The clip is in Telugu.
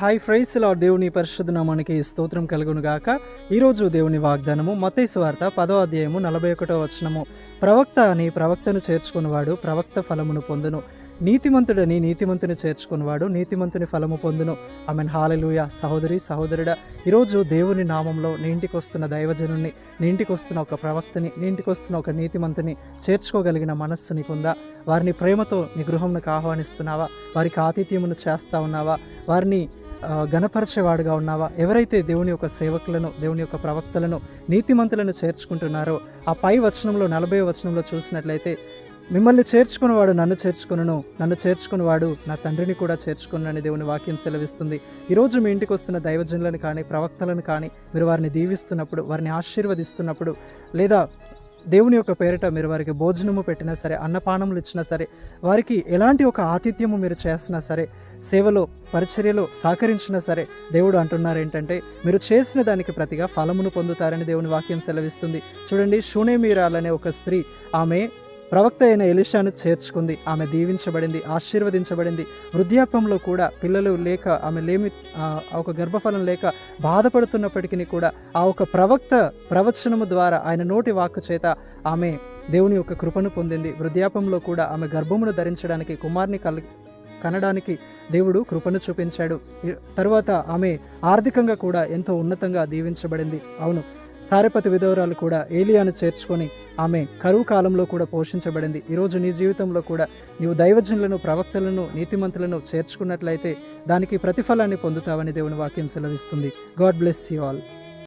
హాయ్ ఫ్రైస్ లా దేవుని పరిశుద్ధ నామానికి స్తోత్రం కలుగును గాక ఈరోజు దేవుని వాగ్దానము మతైసు వార్త పదో అధ్యాయము నలభై ఒకటో వచనము. ప్రవక్త అని ప్రవక్తను చేర్చుకున్నవాడు ప్రవక్త ఫలమును పొందును. నీతిమంతుడని నీతిమంతుని చేర్చుకున్నవాడు నీతిమంతుని ఫలము పొందును. ఆమెన్. హాలెలూయ. సహోదరి సహోదరుడ ఈరోజు దేవుని నామంలో నీ ఇంటికి వస్తున్న దైవజనుని నీ ఇంటికి వస్తున్న ఒక ప్రవక్తని నీ ఇంటికి వస్తున్న ఒక నీతిమంతుని చేర్చుకోగలిగిన మనస్సు నీకుందా? వారిని ప్రేమతో నీ గృహంకు ఆహ్వానిస్తున్నావా? వారికి ఆతిథ్యమును చేస్తా ఉన్నావా? వారిని గణపరచేవాడుగా ఉన్నావా? ఎవరైతే దేవుని యొక్క సేవకులను దేవుని యొక్క ప్రవక్తలను నీతిమంతులను చేర్చుకుంటున్నారో ఆ పై వచనంలో నలభై వచనంలో చూసినట్లయితే మిమ్మల్ని చేర్చుకున్నవాడు నన్ను చేర్చుకును నన్ను చేర్చుకున్నవాడు నా తండ్రిని కూడా చేర్చుకునని దేవుని వాక్యం సెలవిస్తుంది. ఈరోజు మీ ఇంటికి వస్తున్న దైవజనులను కానీ ప్రవక్తలను కానీ మీరు వారిని దీవిస్తున్నప్పుడు వారిని ఆశీర్వదిస్తున్నప్పుడు లేదా దేవుని యొక్క పేరిట మీరు వారికి భోజనము పెట్టినా సరే అన్నపానములు ఇచ్చినా సరే వారికి ఎలాంటి ఒక ఆతిథ్యము మీరు చేసినా సరే సేవలో పరిచర్యలో సహకరించినా సరే దేవుడు అంటున్నారు ఏంటంటే మీరు చేసిన దానికి ప్రతిగా ఫలమును పొందుతారని దేవుని వాక్యం సెలవిస్తుంది. చూడండి షునేమీరాలనే ఒక స్త్రీ ఆమె ప్రవక్త అయిన ఎలిషాను చేర్చుకుంది. ఆమె దీవించబడింది ఆశీర్వదించబడింది. వృద్ధాప్యంలో కూడా పిల్లలు లేక ఆమె లేమి ఒక గర్భఫలం లేక బాధపడుతున్నప్పటికీ కూడా ఆ ఒక ప్రవక్త ప్రవచనము ద్వారా ఆయన నోటి వాక్కు చేత ఆమె దేవుని యొక్క కృపను పొందింది. వృద్ధాప్యంలో కూడా ఆమె గర్భమును ధరించడానికి కుమార్ని కల్ కనడానికి దేవుడు కృపను చూపించాడు. తరువాత ఆమె ఆర్థికంగా కూడా ఎంతో ఉన్నతంగా దీవించబడింది. అవును సారెపతి విధవరాలు కూడా ఏలియాను చేర్చుకొని ఆమె కరువు కాలంలో కూడా పోషించబడింది. ఈరోజు నీ జీవితంలో కూడా నీవు దైవజనులను ప్రవక్తలను నీతిమంతులను చేర్చుకున్నట్లయితే దానికి ప్రతిఫలాన్ని పొందుతావని దేవుని వాక్యం సెలవిస్తుంది. God bless you all.